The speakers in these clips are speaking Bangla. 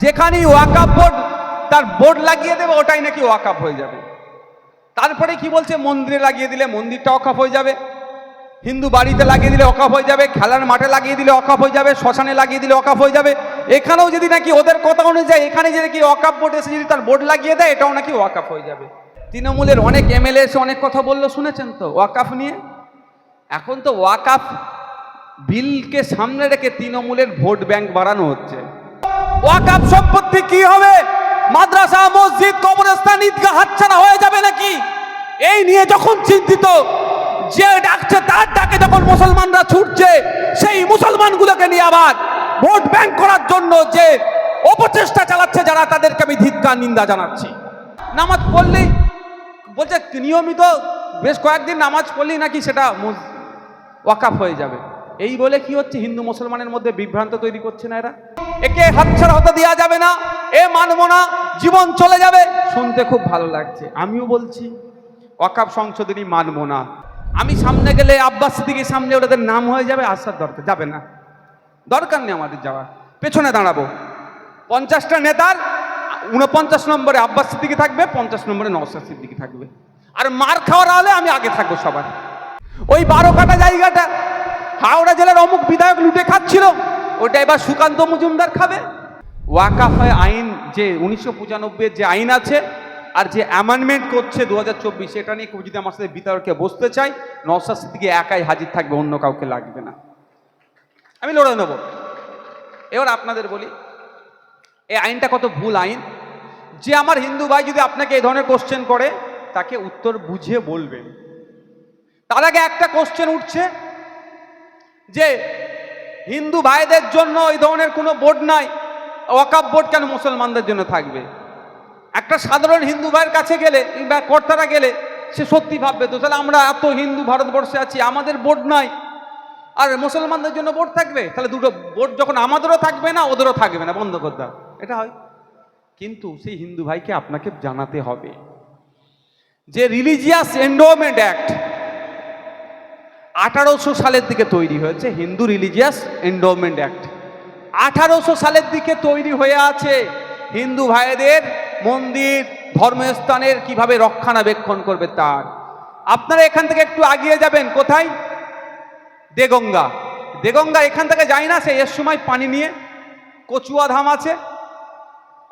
যেখানেই ওয়াকাপ বোর্ড তার বোর্ড লাগিয়ে দেবে ওটাই নাকি ওয়াকাপ হয়ে যাবে তারপরে কি বলছে মন্দিরে লাগিয়ে দিলে মন্দিরটা অকাপ হয়ে যাবে হিন্দু বাড়িতে লাগিয়ে দিলে অকাপ হয়ে যাবে খেলার মাঠে লাগিয়ে দিলে অকাপ হয়ে যাবে শ্মশানে লাগিয়ে দিলে অকাপ হয়ে যাবে এখানেও যদি নাকি ওদের কথা অনুযায়ী এখানে যদি নাকি ওয়াকাপ বোর্ড এসে যদি তার বোর্ড লাগিয়ে দেয় এটাও নাকি ওয়াকাপ হয়ে যাবে তৃণমূলের অনেক এমএলএ এসে অনেক কথা বলল শুনেছেন তো ওয়াকাফ নিয়ে এখন তো ওয়াকাফ বিলকে সামনে রেখে তৃণমূলের ভোট ব্যাংক বাড়ানো হচ্ছে ওয়াকাফ সম্পত্তি কি হবে? মাদ্রাসা, মসজিদ, কবরস্থান, ঈদগাহ হাতছাড়া হয়ে যাবে নাকি? এই নিয়ে যখন চিন্তিত, যে ডাকছে তার ডাকে যখন মুসলমানরা ছুটছে, সেই মুসলমানগুলোকে নিয়ে আবার ভোট ব্যাংক করার জন্য যে অপচেষ্টা চালাচ্ছে যারা, তাদেরকে আমি ধিক্কার, নিন্দা জানাচ্ছি। নামাজ পড়লেই বলছে, নিয়মিত বেশ কয়েকদিন নামাজ পড়লেই নাকি সেটা ওয়াকাফ হয়ে যাবে। এই বলে কি হচ্ছে? হিন্দু মুসলমানের মধ্যে বিভ্রান্ত তৈরি করছে না এরা? একে হাতছাড়া হতে দেওয়া যাবে না, এ মানবো না, জীবন চলে যাবে। শুনতে খুব ভালো লাগছে। আমিও বলছি অকাপ সংশোধনী মানবো না। আমি সামনে গেলে আব্বাস সিদ্দিকির সামনে ওদের নাম হয়ে যাবে, আসার দরকার, যাবে না। দরকার নেই আমাদের যাওয়া পেছনে দাঁড়াবো। পঞ্চাশটা নেতার উনপঞ্চাশ নম্বরে আব্বাস সিদ্দিকি থাকবে, পঞ্চাশ নম্বরে নওসাদ সিদ্দিকি থাকবে। আর মার খাওয়ার হলে আমি আগে থাকব সবার। ওই বারো কাটা জায়গাটা, হাওড়া জেলার অমুক বিধায়ক লুটে খাচ্ছিল ওটা এবার সুকান্ত মজুমদার খাবে। ওয়াকাফ আইন যে উনিশশো পঁচানব্বইয়ের যে আইন আছে আর যে অ্যামেন্ডমেন্ট করছে দু হাজার চব্বিশ এটা নিয়ে কেউ যদি আমার সাথে বিতর্কে বসতে চাই নওসাদ সিদ্দিকি একাই হাজির থাকবে, অন্য কাউকে লাগবে না। আমি লড়ে নেব। এবার আপনাদের বলি, এই আইনটা কত ভুল আইন? যে আমার হিন্দু ভাই যদি আপনাকে এই ধরনের কোশ্চেন করে, তাকে উত্তর বুঝিয়ে বলবেন তার আগে একটা কোশ্চেন উঠছে যে হিন্দু ভাইদের জন্য এই ধরনের কোনো বোর্ড নাই। ওয়াকাপ বোর্ড কেন মুসলমানদের জন্য থাকবে? একটা সাধারণ হিন্দু ভাইয়ের কাছে গেলে কিংবা কর্তারা গেলে সে সত্যি ভাববে তো, তাহলে আমরা এত হিন্দু ভারতবর্ষে আছি, আমাদের বোর্ড নাই। আর মুসলমানদের জন্য বোর্ড থাকবে? তাহলে দুটো বোর্ড যখন আমাদেরও থাকবে না, ওদেরও থাকবে না, বন্ধ করে দাও। এটা হয়। কিন্তু সেই হিন্দু ভাইকে আপনাকে জানাতে হবে যে রিলিজিয়াস এন্ডোমেন্ট অ্যাক্ট আঠারোশো সালের দিকে তৈরি হয়েছে হিন্দু রিলিজিয়াস এন্ডোমেন্ট অ্যাক্ট। আঠারোশো সালের দিকে তৈরি হয়ে আছে হিন্দু ভাইদের মন্দির, ধর্মস্থানের কীভাবে রক্ষণাবেক্ষণ করবে তার। আপনারা এখান থেকে একটু আগিয়ে যাবেন, কোথায়? দেগঙ্গা। দেগঙ্গা এখান থেকে যাই না সে, এর সময় পানি নিয়ে কচুয়া ধাম আছে,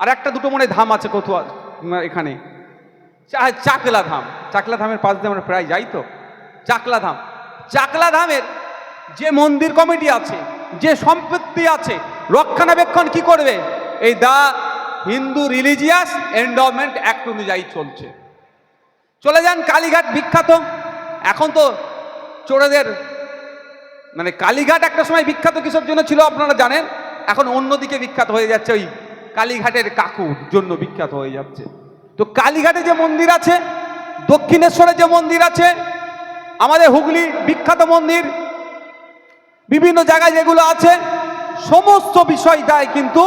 আর একটা দুটো মনে ধাম আছে কচুয়া এখানে। চাকলা ধাম। চাকলা ধামের পাশ দিয়ে আমরা প্রায় যাই তো। চাকলা ধাম। চাকলা ধামের যে মন্দির কমিটি আছে, যে সম্পত্তি আছে, রক্ষণাবেক্ষণ কি করবে? এই the Hindu religious endowment act অনুযায়ী চলছে। চলে যান কালীঘাট বিখ্যাত। এখন তো চোরেদের মানে কালীঘাট একটা সময় বিখ্যাত কিসের জন্য ছিল আপনারা জানেন? এখন অন্যদিকে বিখ্যাত হয়ে যাচ্ছে ওই কালীঘাটের কাকুর জন্য বিখ্যাত হয়ে যাচ্ছে। তো কালীঘাটে যে মন্দির আছে, দক্ষিণেশ্বরে যে মন্দির আছে আমাদের হুগলি বিখ্যাত মন্দির, বিভিন্ন জায়গায় যেগুলো আছে, সমস্ত বিষয় বিষয়টাই কিন্তু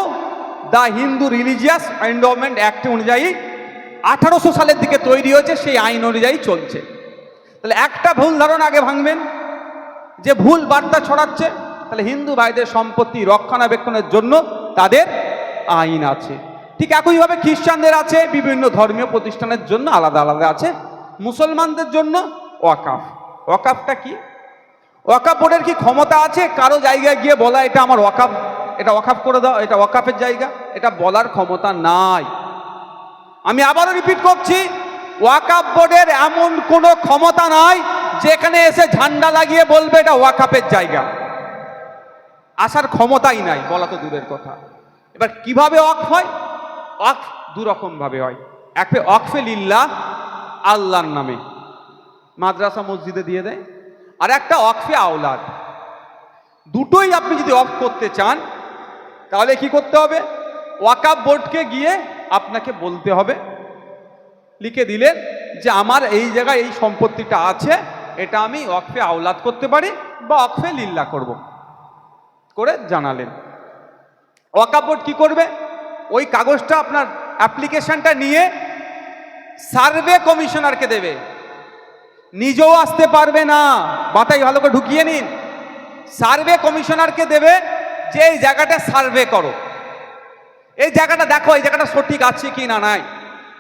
the Hindu religious endowment act অনুযায়ী আঠারোশো সালের দিকে তৈরি হয়েছে, সেই আইন অনুযায়ী চলছে। তাহলে একটা ভুল ধারণা আগে ভাঙবেন, যে ভুল বার্তা ছড়াচ্ছে, তাহলে হিন্দু ভাইদের সম্পত্তি রক্ষণাবেক্ষণের জন্য তাদের আইন আছে। ঠিক একইভাবে খ্রিস্টানদের আছে, বিভিন্ন ধর্মীয় প্রতিষ্ঠানের জন্য আলাদা আলাদা আছে, মুসলমানদের জন্য ওয়াকাফ। ওয়াকাফটা কি? ওয়াকাফ বোর্ডের কি ক্ষমতা আছে? কারও জায়গায় গিয়ে বলা, এটা আমার ওয়াকাফ, এটা ওয়াকাফ করে দাও, এটা ওয়াকাফের জায়গা। এটা বলার ক্ষমতা নাই। আমি আবারও রিপিট করছি, ওয়াকাফ বোর্ডের এমন কোনো ক্ষমতা নাই যেখানে এসে ঝান্ডা লাগিয়ে বলবে, এটা ওয়াকাফের জায়গা। আসার ক্ষমতাই নাই, বলা তো দূরের কথা। এবার কীভাবে অক্ফ হয়? অক্ফ দুরকম ভাবে হয়। একে অকফে লিল্লাহ, আল্লাহর নামে। মাদ্রাসা মসজিদে দিয়ে দেয়। আর একটা অকফে আওলাদ। দুটোই আপনি যদি অফ করতে চান, তাহলে কি করতে হবে? ওয়াকাফ বোর্ডকে গিয়ে আপনাকে বলতে হবে। লিখে দিলেন যে, আমার এই জায়গায় এই সম্পত্তিটা আছে, এটা আমি অকফে আওলাদ করতে পারি বা অকফে লিল্লা করব। করে জানালেন। ওয়াকাফ বোর্ড কী করবে? ওই কাগজটা আপনার অ্যাপ্লিকেশনটা নিয়ে সার্ভে কমিশনারকে দেবে। নিজেও আসতে পারবে না। বাতাই ভালো করে ঢুকিয়ে নিন। সার্ভে কমিশনারকে দেবে যে এই জায়গাটা সার্ভে করো। এই জায়গাটা দেখো, এই জায়গাটা সঠিক আছে কি না নাই।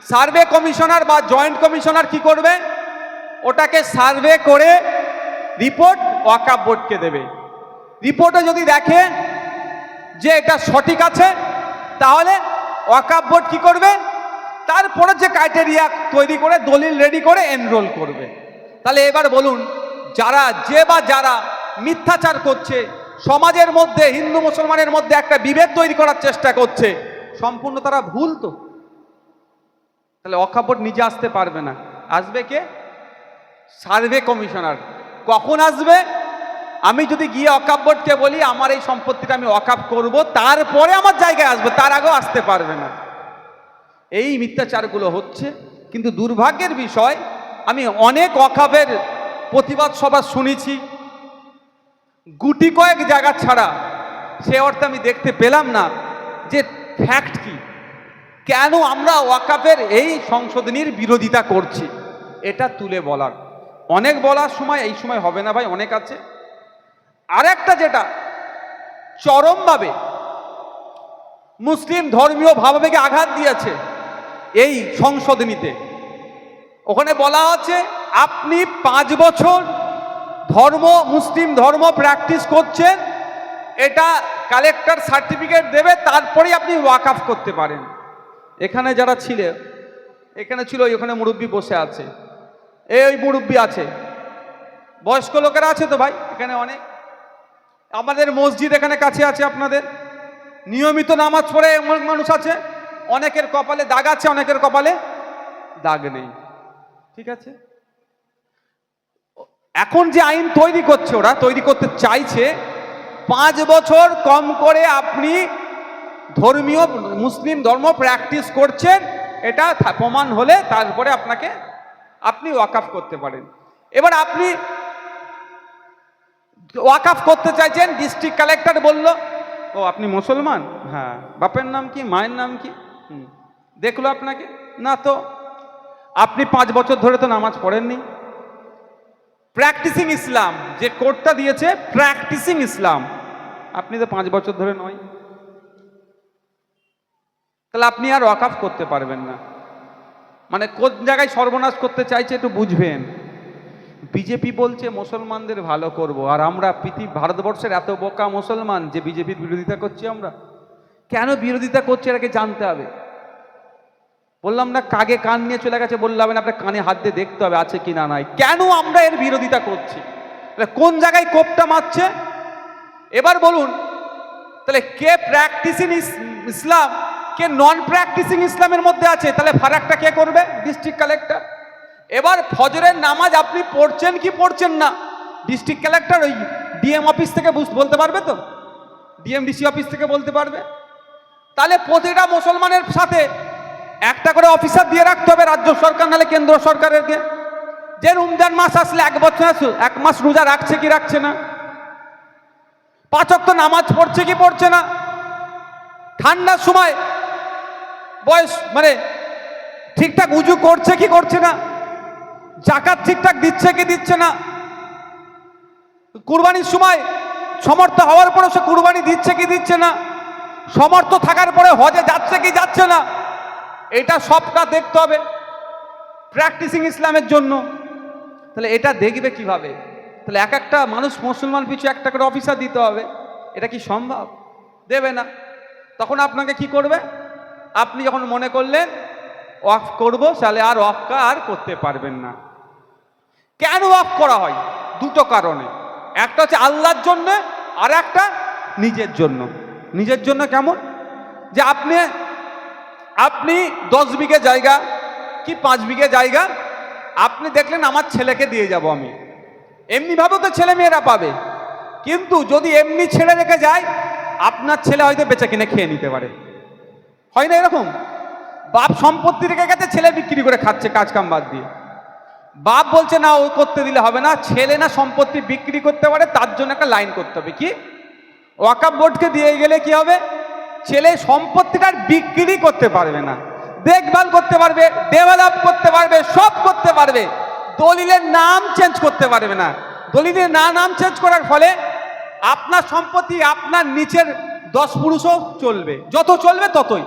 সার্ভে কমিশনার বা জয়েন্ট কমিশনার কি করবে? ওটাকে সার্ভে করে রিপোর্ট ওয়াকাপ বোর্ডকে দেবে। রিপোর্টে যদি দেখে যে এটা সঠিক আছে, তাহলে ওয়াকাপ বোর্ড কি করবে? তারপরে যে ক্রাইটেরিয়া তৈরি করে, দলিল রেডি করে, এনরোল করবে। তাহলে এবার বলুন, যারা যে বা যারা মিথ্যাচার করছে, সমাজের মধ্যে, হিন্দু মুসলমানের মধ্যে একটা বিভেদ তৈরি করার চেষ্টা করছে, সম্পূর্ণ তারা ভুল তো? তাহলে বোর্ড নিজে আসতে পারবে না। আসবে কে? Survey commissioner. কখন আসবে? আমি যদি গিয়ে অকাপ বোর্ডকে বলি, আমার এই সম্পত্তিটা আমি অকাপ করব, তারপরে আমার জায়গায় আসবে, তার আগেও আসতে পারবে না। এই মিথ্যাচারগুলো হচ্ছে, কিন্তু দুর্ভাগ্যের বিষয় আমি অনেক অকাপের প্রতিবাদ সভা শুনেছি। গুটি কয়েক জায়গা ছাড়া সে অর্থে আমি দেখতে পেলাম না যে ফ্যাক্ট কি। কেন আমরা ওয়াকাপের এই সংশোধনীর বিরোধিতা করছি? এটা তুলে বলার। অনেক বলার সময়, এই সময় হবে না ভাই, অনেক আছে। আরেকটা যেটা, চরমভাবে মুসলিম ধর্মীয় ভাবাবেগে আঘাত দিয়েছে এই সংশোধনীতে। ওখানে বলা আছে, আপনি পাঁচ বছর ধর্ম, মুসলিম ধর্ম প্র্যাকটিস করছেন, এটা কালেক্টর সার্টিফিকেট দেবে, তারপরেই আপনি ওয়াকআপ করতে পারেন। এখানে যারা ছিল, এখানে ছিল, ওখানে মুরব্বী বসে আছে। এই ওই মুরব্বী আছে। বয়স্ক লোকেরা আছে তো ভাই? এখানে অনেক। আমাদের মসজিদ এখানে কাছে আছে আপনাদের। নিয়মিত নামাজ পড়ে এমন মানুষ আছে, অনেকের কপালে দাগ আছে, অনেকের কপালে দাগ নেই। ঠিক আছে? এখন যে আইন তৈরি করছে ওরা, তৈরি করতে চাইছে, পাঁচ বছর কম করে আপনি ধর্মীয় মুসলিম ধর্ম প্র্যাকটিস করছেন, এটা প্রমাণ হলে তারপরে আপনাকে আপনি ওয়াকাফ করতে পারেন। এবার আপনি ওয়াকাফ করতে চাইছেন ডিস্ট্রিক্ট কালেক্টর বলল, ও, আপনি মুসলমান? হ্যাঁ। বাপের নাম কি? মায়ের নাম কি। দেখল আপনাকে? না তো। আপনি পাঁচ বছর ধরে তো নামাজ পড়েননি। প্র্যাকটিসিং ইসলাম যে কোর্টটা দিয়েছে প্র্যাকটিসিং ইসলাম আপনি তো পাঁচ বছর ধরে নয়। তাহলে আপনি আর ওয়াকাফ করতে পারবেন না। মানে কোন জায়গায় সর্বনাশ করতে চাইছে একটু বুঝবেন। বিজেপি বলছে, মুসলমানদের ভালো করব। আর আমরা পৃথিবী, ভারতবর্ষের এত বোকা মুসলমান যে বিজেপির বিরোধিতা করছি আমরা। কেন বিরোধিতা করছে, এটাকে জানতে হবে। বললাম না কাগে কান নিয়ে চলে গেছে? বললাম আপনার কানে হাত দিয়ে দেখতে হবে, আছে কি না নাই। কেন আমরা এর বিরোধিতা করছি? কোন জায়গায় কোপটা মারছে? এবার বলুন, তাহলে কে প্র্যাকটিসিং ইসলাম, কে নন প্র্যাকটিসিং ইসলামের মধ্যে আছে? তাহলে ফারাকটা কে করবে? ডিস্ট্রিক্ট কালেক্টর এবার ফজরের নামাজ আপনি পড়ছেন কি পড়ছেন না? ডিস্ট্রিক্ট কালেক্টর ওই ডিএম অফিস থেকে বলতে পারবে তো? ডিএমডিসি অফিস থেকে বলতে পারবে? তাহলে প্রতিটা মুসলমানের সাথে একটা করে অফিসার দিয়ে রাখতে হবে, রাজ্য সরকার নাহলে কেন্দ্র সরকারেরকে। যে রমজান মাস আসলে এক বছর এক মাস রোজা রাখছে কি রাখছে না? পাঁচক তো নামাজ পড়ছে কি পড়ছে না? ঠান্ডার সময় বয়স মানে ঠিকঠাক উজু করছে কি করছে না? জাকাত ঠিকঠাক দিচ্ছে কি দিচ্ছে না? কুরবানির সময় সমর্থ হওয়ার পরে সে কুরবানি দিচ্ছে কি দিচ্ছে না? সমর্থ থাকার পরে হজে যাচ্ছে কি যাচ্ছে না? এটা সবটা দেখতে হবে। প্র্যাকটিসিং ইসলামের জন্য। তাহলে এটা দেখবে কীভাবে? তাহলে এক একটা মানুষ মুসলমান পিছু একটা করে অফিসার দিতে হবে। এটা কি সম্ভব? দেবে না। তখন আপনাকে কি করবে? আপনি যখন মনে করলেন অফ করব, তাহলে আর অফকা আর করতে পারবেন না। কেন অফ করা হয়? দুটো কারণে। একটা হচ্ছে আল্লাহর জন্য, আর একটা নিজের জন্য। নিজের জন্য কেমন? যে আপনি আপনি দশ বিঘে জায়গা কি পাঁচ বিঘে জায়গা? আপনি দেখলেন আমার ছেলেকে দিয়ে যাব আমি। এমনিভাবেও তো ছেলে মেয়েরা পাবে। কিন্তু যদি এমনি ছেড়ে রেখে যায়, আপনার ছেলে হয়তো বেচে কিনে খেয়ে নিতে পারে। হয় না এরকম? বাপ সম্পত্তি রেখে গেছে, ছেলে বিক্রি করে খাচ্ছে কাজ কাম বাদ দিয়ে। বাপ বলছে, না, ও করতে দিলে হবে না। ছেলে না সম্পত্তি বিক্রি করতে পারে, তার জন্য একটা লাইন করতে হবে। কি? ওয়াকাপ বোর্ডকে দিয়ে গেলে কি হবে? ছেলে সম্পত্তিটা আর বিক্রি করতে পারবে না। দেখভাল করতে পারবে ডেভেলপ করতে পারবে, সব করতে পারবে। দলিলের নাম চেঞ্জ করতে পারবে না। দলিলের না নাম চেঞ্জ করার ফলে আপনার সম্পত্তি আপনার নিচের দশ পুরুষও চলবে। যত চলবে ততই।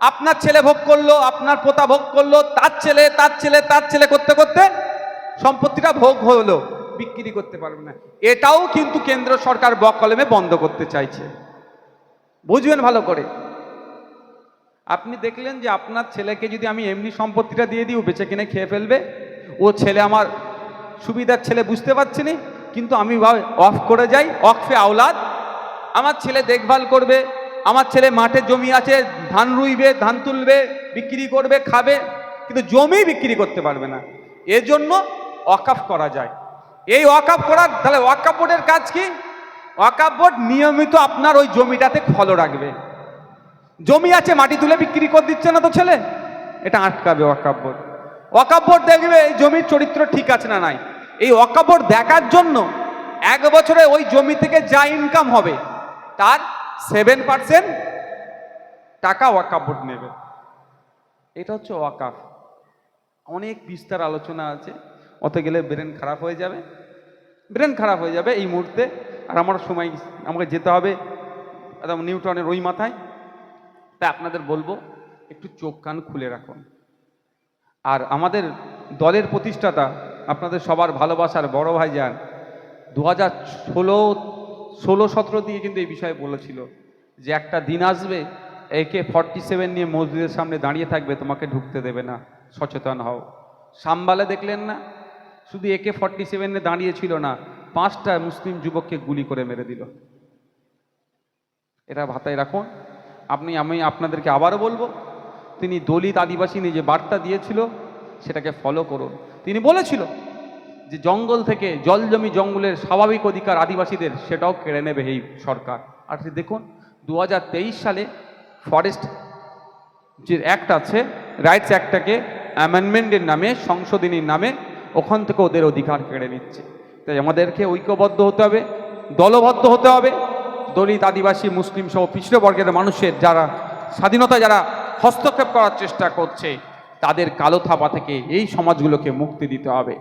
আপনার ছেলে ভোগ করল, আপনার পোতা ভোগ করল, তার ছেলে তার ছেলে তার ছেলে করতে করতে সম্পত্তিটা ভোগ হলো, বিক্রি করতে পারবে না। এটাও কিন্তু কেন্দ্র সরকার বকলমে বন্ধ করতে চাইছে। বুঝবেন ভালো করে। আপনি দেখলেন যে আপনার ছেলেকে যদি আমি এমনি সম্পত্তিটা দিয়ে দিই বেঁচে কিনে খেয়ে ফেলবে। ও ছেলে আমার সুবিধার ছেলে বুঝতে পারছি না, কিন্তু আমি অফ করে যাই অফে আওলাদ। আমার ছেলে দেখভাল করবে, আমার ছেলে মাঠে জমি আছে, ধান রুইবে, ধান তুলবে, বিক্রি করবে, খাবে, কিন্তু জমি বিক্রি করতে পারবে না। এজন্য ওয়াকাফ করা যায়। এই ওয়াকাফ করার তাহলে ওয়াকাফ কাজ কি? ওয়াকাফ বোর্ড নিয়মিত আপনার ওই জমিটাতে ফলো রাখবে। জমি আছে, মাটি তুলে বিক্রি করে দিচ্ছে না তো ছেলে? এটা আটকাবে ওয়াকাব বোর্ড বোর্ড দেখবে এই জমির চরিত্র ঠিক আছে না নাই। এই ওয়াকাব বোর্ড দেখার জন্য এক বছরে ওই জমি থেকে যা ইনকাম হবে, তার সেভেন পার্সেন্ট টাকা ওয়াকাব বোর্ড নেবে। এটা হচ্ছে ওয়াকাফ অনেক বিস্তার আলোচনা আছে অত গেলে ব্রেন খারাপ হয়ে যাবে। ব্রেন খারাপ হয়ে যাবে এই মুহূর্তে। আর আমার সময় আমাকে যেতে হবে একদম নিউটনের ওই মাথায়। তাই আপনাদের বলব, একটু চোখ কান খুলে রাখুন। আর আমাদের দলের প্রতিষ্ঠাতা, আপনাদের সবার ভালোবাসার বড় ভাই যান দু হাজার ষোলো ষোলো সতেরো দিয়ে কিন্তু এই বিষয়ে বলেছিল যে একটা দিন আসবে, একে ফর্টি সেভেন নিয়ে মসজিদের সামনে দাঁড়িয়ে থাকবে, তোমাকে ঢুকতে দেবে না, সচেতন হও। সাম্বালে দেখলেন না? শুধু একে ফর্টি সেভেনে দাঁড়িয়ে ছিল না পাঁচটা মুসলিম যুবককে গুলি করে মেরে দিল। এটা ভাতায় রাখুন। আপনি, আমি আপনাদেরকে আবারও বলব, তিনি দলিত আদিবাসী যে বার্তা দিয়েছিল, সেটাকে ফলো করুন। তিনি বলেছিল যে জঙ্গল থেকে জল জমি জঙ্গলের স্বাভাবিক অধিকার আদিবাসীদের, সেটাও কেড়ে নেবে এই সরকার। আর দেখুন দু হাজার তেইশ সালে ফরেস্ট যে অ্যাক্ট আছে রাইটস অ্যাক্টটাকে অ্যামেন্ডমেন্টের নামে, সংশোধনীর নামে, ওখান থেকে ওদের অধিকার কেড়ে নিচ্ছে। তাই আমাদেরকে ঐক্যবদ্ধ হতে হবে, দলবদ্ধ হতে হবে। দলিত, আদিবাসী, মুসলিম সহ পিছড়ে বর্গের মানুষের যারা স্বাধীনতা, যারা হস্তক্ষেপ করার চেষ্টা করছে, তাদের কালো থাপা থেকে এই সমাজগুলোকে মুক্তি দিতে হবে।